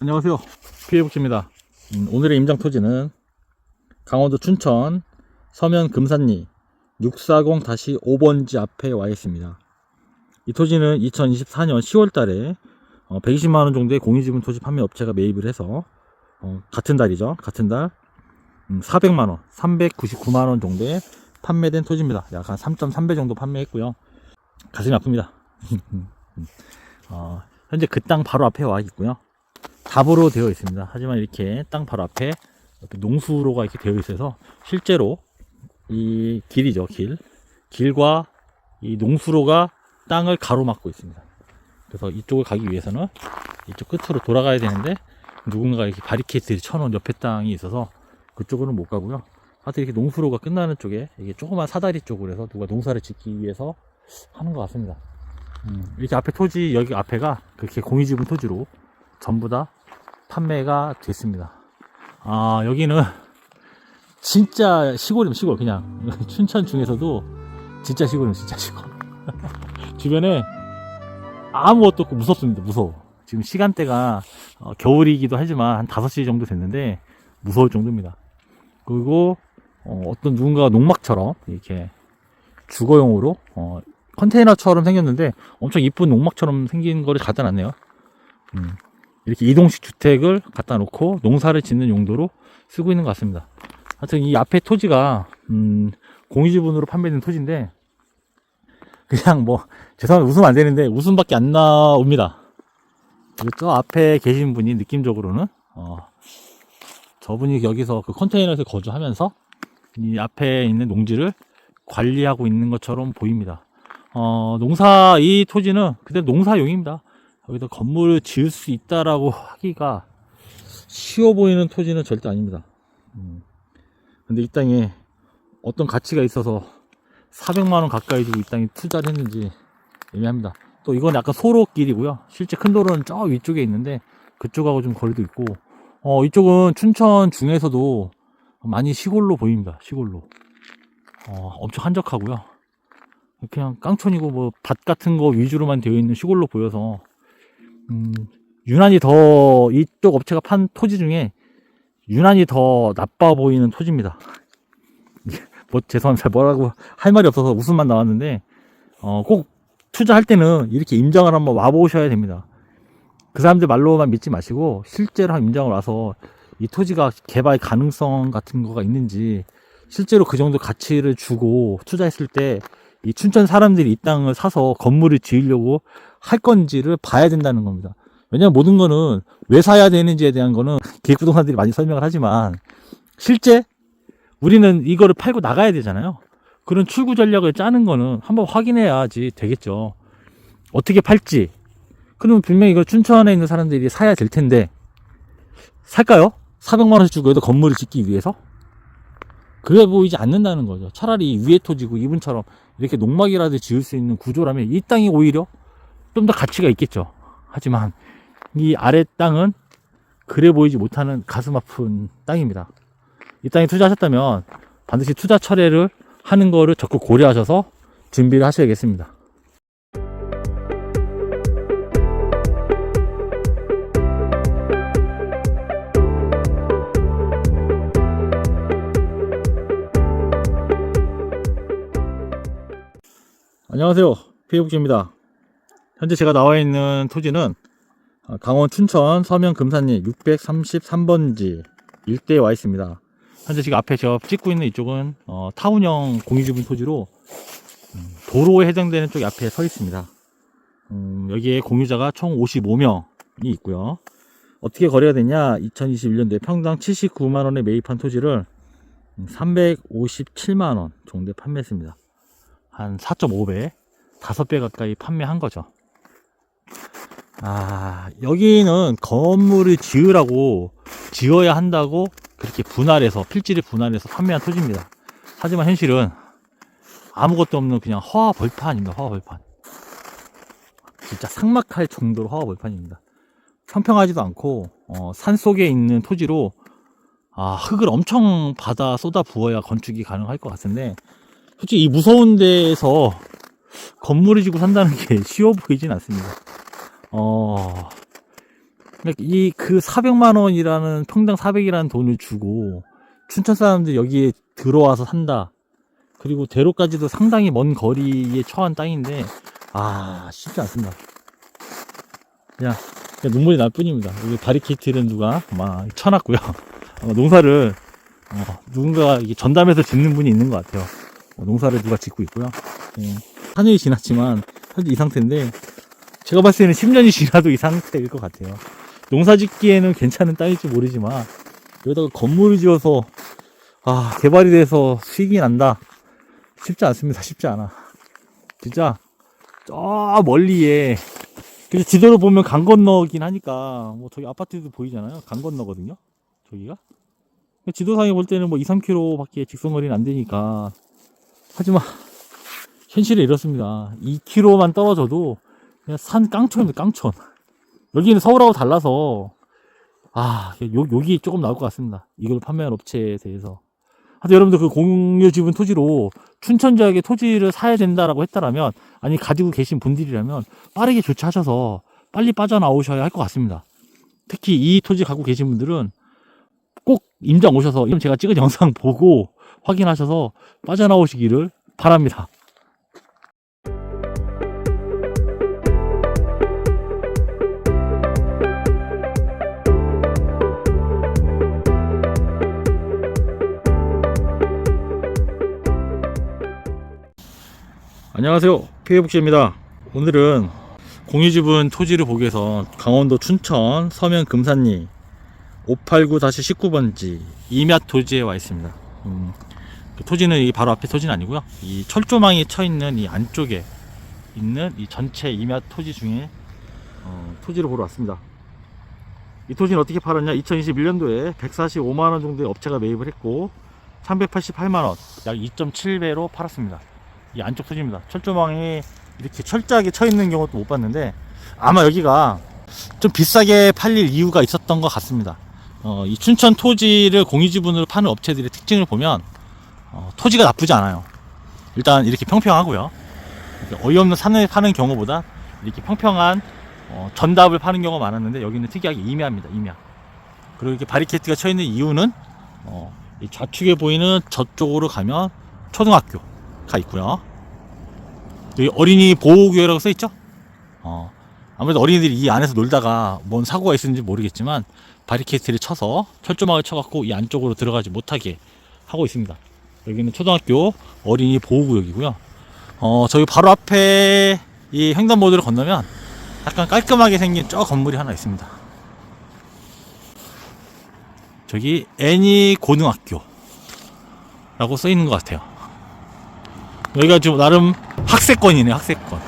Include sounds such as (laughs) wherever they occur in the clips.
안녕하세요. 피해복지입니다. 음, 오늘의 임장 토지는 강원도 춘천 서면 금산리 640-5번지 앞에 와 있습니다. 이 토지는 2024년 10월 달에 120만원 정도의 공유지분 토지 판매 업체가 매입을 해서 어, 같은 달이죠. 같은 달 음, 400만원, 399만원 정도에 판매된 토지입니다. 약 한 3.3배 정도 판매했고요. 가슴이 아픕니다. (laughs) 어, 현재 그 땅 바로 앞에 와 있고요. 답으로 되어 있습니다. 하지만 이렇게 땅 바로 앞에 이렇게 농수로가 이렇게 되어 있어서 실제로 이 길이죠, 길. 길과 이 농수로가 땅을 가로막고 있습니다. 그래서 이쪽을 가기 위해서는 이쪽 끝으로 돌아가야 되는데 누군가 이렇게 바리케이트 쳐놓은 옆에 땅이 있어서 그쪽으로는 못 가고요. 하여튼 이렇게 농수로가 끝나는 쪽에 이게 조그만 사다리 쪽으로 해서 누가 농사를 짓기 위해서 하는 것 같습니다. 음, 이렇게 앞에 토지, 여기 앞에가 그렇게 공유지분 토지로 전부 다 판매가 됐습니다. 아, 여기는 진짜 시골이면 시골, 그냥. (laughs) 춘천 중에서도 진짜 시골이면 진짜 시골. (laughs) 주변에 아무것도 없고 무섭습니다. 무서워. 지금 시간대가 어, 겨울이기도 하지만 한 5시 정도 됐는데 무서울 정도입니다. 그리고 어, 떤 누군가가 농막처럼 이렇게 주거용으로 어, 컨테이너처럼 생겼는데 엄청 이쁜 농막처럼 생긴 거를 갖다 놨네요. 음, 이렇게 이동식 주택을 갖다 놓고 농사를 짓는 용도로 쓰고 있는 것 같습니다. 하여튼 이 앞에 토지가 음, 공유지분으로 판매된 토지인데 그냥 뭐 죄송합니다 웃으면 안 되는데 웃음밖에 안 나옵니다. 그리고 저 앞에 계신 분이 느낌적으로는 어, 저분이 여기서 그 컨테이너에서 거주하면서 이 앞에 있는 농지를 관리하고 있는 것처럼 보입니다. 어, 농사, 이 토지는 그대로 농사용입니다. 여기다 건물을 지을 수 있다라고 하기가 쉬워 보이는 토지는 절대 아닙니다. 음. 근데 이 땅에 어떤 가치가 있어서 400만원 가까이 주고 이 땅에 투자를 했는지 애매합니다. 또 이건 약간 소로길이고요. 실제 큰 도로는 저 위쪽에 있는데 그쪽하고 좀 거리도 있고, 어, 이쪽은 춘천 중에서도 많이 시골로 보입니다. 시골로. 어, 엄청 한적하고요. 그냥 깡촌이고 뭐 밭 같은 거 위주로만 되어 있는 시골로 보여서 음, 유난히 더 이쪽 업체가 판 토지 중에 유난히 더 나빠 보이는 토지입니다. (laughs) 뭐 죄송합니다. 뭐라고 할 말이 없어서 웃음만 나왔는데 어, 꼭 투자할 때는 이렇게 임장을 한번 와보셔야 됩니다. 그 사람들 말로만 믿지 마시고 실제로 한 임장을 와서 이 토지가 개발 가능성 같은 거가 있는지 실제로 그 정도 가치를 주고 투자했을 때 이 춘천 사람들이 이 땅을 사서 건물을 지으려고 할 건지를 봐야 된다는 겁니다. 왜냐면 모든 거는 왜 사야 되는지에 대한 거는 기획부동산들이 많이 설명을 하지만 실제 우리는 이거를 팔고 나가야 되잖아요. 그런 출구 전략을 짜는 거는 한번 확인해야지 되겠죠. 어떻게 팔지? 그러면 분명히 이거 춘천에 있는 사람들이 사야 될 텐데 살까요? 400만 원씩 주고 여기다 건물을 짓기 위해서? 그래 보이지 않는다는 거죠. 차라리 위에 토지고 이분처럼 이렇게 농막이라도 지을 수 있는 구조라면 이 땅이 오히려 좀 더 가치가 있겠죠. 하지만 이 아래 땅은 그래 보이지 못하는 가슴 아픈 땅입니다. 이 땅에 투자하셨다면 반드시 투자 철회를 하는 거를 적극 고려하셔서 준비를 하셔야겠습니다. 안녕하세요. 피해복지입니다. 현재 제가 나와 있는 토지는 아, 강원 춘천 서면 금산리 633번지 일대에 와 있습니다. 현재 지금 앞에 제가 찍고 있는 이쪽은 어, 타운형 공유지분 토지로 음, 도로에 해당되는 쪽 앞에 서 있습니다. 음, 여기에 공유자가 총 55명이 있고요. 어떻게 거래가 되냐? 2021년도에 평당 79만 원에 매입한 토지를 357만 원 정도에 판매했습니다. 한 4.5배, 5배 가까이 판매한 거죠. 아, 여기는 건물을 지으라고, 지어야 한다고 그렇게 분할해서, 필지를 분할해서 판매한 토지입니다. 하지만 현실은 아무것도 없는 그냥 허화 벌판입니다. 허화 벌판. 진짜 삭막할 정도로 허화 벌판입니다. 평평하지도 않고, 어, 산 속에 있는 토지로, 아, 흙을 엄청 받아 쏟아 부어야 건축이 가능할 것 같은데, 솔직히 이 무서운 데에서 건물을 지고 산다는 게 (laughs) 쉬워 보이진 않습니다. 어, 이 그 400만 원이라는 평당 400이라는 돈을 주고 춘천 사람들이 여기에 들어와서 산다. 그리고 대로까지도 상당히 먼 거리에 처한 땅인데 아 쉽지 않습니다. 그냥, 그냥 눈물이 날 뿐입니다. 여기 바리케이트는 누가 막 쳐놨고요. 아마 (laughs) 농사를 어, 누군가 전담해서 짓는 분이 있는 것 같아요. 어, 농사를 누가 짓고 있고요. 예. 4년이 지났지만 현재 이 상태인데 제가 봤을 때는 10년이 지나도 이 상태일 것 같아요. 농사 짓기에는 괜찮은 땅일지 모르지만 여기다가 건물을 지어서 아 개발이 돼서 수익이 난다. 쉽지 않습니다. 쉽지 않아. 진짜 저 멀리에 그래서 지도를 보면 강 건너긴 하니까 뭐 저기 아파트도 보이잖아요. 강 건너거든요 저기가. 지도상에 볼 때는 뭐 2, 3km 밖에 직선거리는 안 되니까. 하지만 현실은 이렇습니다. 2km만 떨어져도 그냥 산 깡촌입니다 깡촌. 여기는 서울하고 달라서. 아 요, 여기 조금 나올 것 같습니다. 이걸 판매한 업체에 대해서. 하여튼 여러분들 그 공유 지분 토지로 춘천 지역에 토지를 사야 된다라고 했다라면 아니 가지고 계신 분들이라면 빠르게 조치하셔서 빨리 빠져나오셔야 할 것 같습니다. 특히 이 토지 갖고 계신 분들은 꼭 임장 오셔서 이건 제가 찍은 영상 보고 확인하셔서 빠져나오시기를 바랍니다 안녕하세요. 피해복지입니다. 오늘은 공유지분 토지를 보기 위해서 강원도 춘천 서면 금산리 589-19번지 이맛 토지에 와 있습니다. 음, 그 토지는 이 바로 앞에 토지는 아니고요. 이 철조망이 쳐 있는 이 안쪽에 있는 이 전체 이맛 토지 중에 어, 토지를 보러 왔습니다. 이 토지는 어떻게 팔았냐? 2021년도에 145만원 정도의 업체가 매입을 했고 388만원 약 2.7배로 팔았습니다 이 안쪽 토지입니다. 철조망이 이렇게 철저하게 쳐 있는 경우도 못 봤는데 아마 여기가 좀 비싸게 팔릴 이유가 있었던 것 같습니다. 어, 이 춘천 토지를 공유지분으로 파는 업체들의 특징을 보면 어, 토지가 나쁘지 않아요. 일단 이렇게 평평하고요. 이렇게 어이없는 산을 파는 경우보다 이렇게 평평한 어, 전답을 파는 경우가 많았는데 여기는 특이하게 임야입니다. 임야. 그리고 이렇게 바리케이트가 쳐 있는 이유는 어, 이 좌측에 보이는 저쪽으로 가면 초등학교 가 있고요. 여기 어린이 보호구역이라고 써 있죠? 어, 아무래도 어린이들이 이 안에서 놀다가 뭔 사고가 있었는지 모르겠지만 바리케이트를 쳐서 철조망을 쳐갖고 이 안쪽으로 들어가지 못하게 하고 있습니다. 여기는 초등학교 어린이 보호구역이고요. 어, 저기 바로 앞에 이 횡단보도를 건너면 약간 깔끔하게 생긴 저 건물이 하나 있습니다. 저기 애니 고등학교라고 써 있는 것 같아요. 여기가 좀 나름 학세권이네 학세권.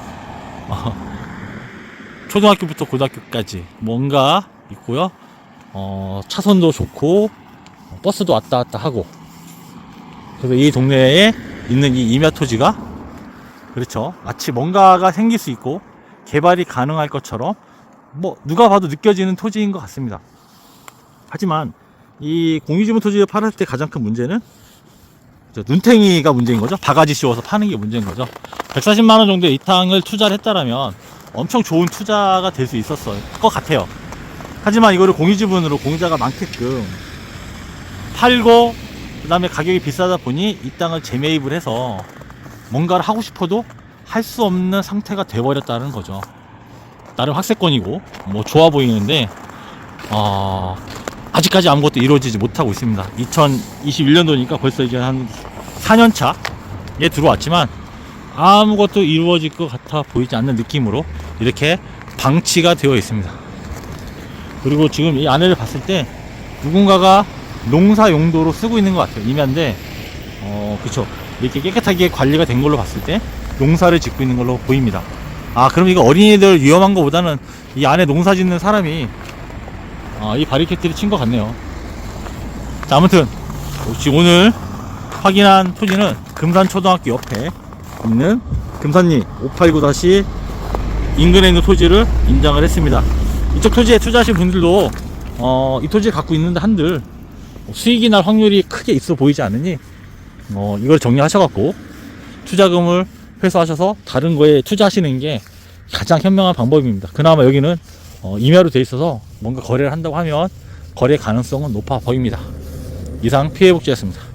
어, 초등학교부터 고등학교까지 뭔가 있고요. 어, 차선도 좋고 버스도 왔다 갔다 하고. 그래서 이 동네에 있는 이 임야 토지가 그렇죠. 마치 뭔가가 생길 수 있고 개발이 가능할 것처럼 뭐 누가 봐도 느껴지는 토지인 것 같습니다. 하지만 이 공유지분 토지를 팔을 때 가장 큰 문제는 저 눈탱이가 문제인 거죠. 바가지 씌워서 파는 게 문제인 거죠. 140만 원 정도의 이 땅을 투자를 했다라면 엄청 좋은 투자가 될 수 있었을 것 같아요. 하지만 이거를 공유지분으로 공유자가 많게끔 팔고 그다음에 가격이 비싸다 보니 이 땅을 재매입을 해서 뭔가를 하고 싶어도 할 수 없는 상태가 돼버렸다는 거죠. 나름 학세권이고 뭐 좋아 보이는데 어, 아직까지 아무것도 이루어지지 못하고 있습니다. 2021년도니까 벌써 이제 한 4년 차에 들어왔지만 아무것도 이루어질 것 같아 보이지 않는 느낌으로 이렇게 방치가 되어 있습니다. 그리고 지금 이 안에를 봤을 때 누군가가 농사 용도로 쓰고 있는 것 같아요. 임야인데, 어, 그쵸. 이렇게 깨끗하게 관리가 된 걸로 봤을 때 농사를 짓고 있는 걸로 보입니다. 아, 그럼 이거 어린이들 위험한 것보다는 이 안에 농사 짓는 사람이 아, 이 바리케이트를 친 것 같네요. 자, 아무튼 혹시 오늘 확인한 토지는 금산초등학교 옆에 있는 금산리 589 다시 인근에 있는 토지를 인장을 했습니다. 이쪽 토지에 투자하신 분들도 어, 이 토지를 갖고 있는데 한들 수익이 날 확률이 크게 있어 보이지 않으니 어, 이걸 정리하셔갖고 투자금을 회수하셔서 다른 거에 투자하시는 게 가장 현명한 방법입니다. 그나마 여기는 어, 임야로 돼 있어서 뭔가 거래를 한다고 하면 거래 가능성은 높아 보입니다. 이상 피해 복지였습니다.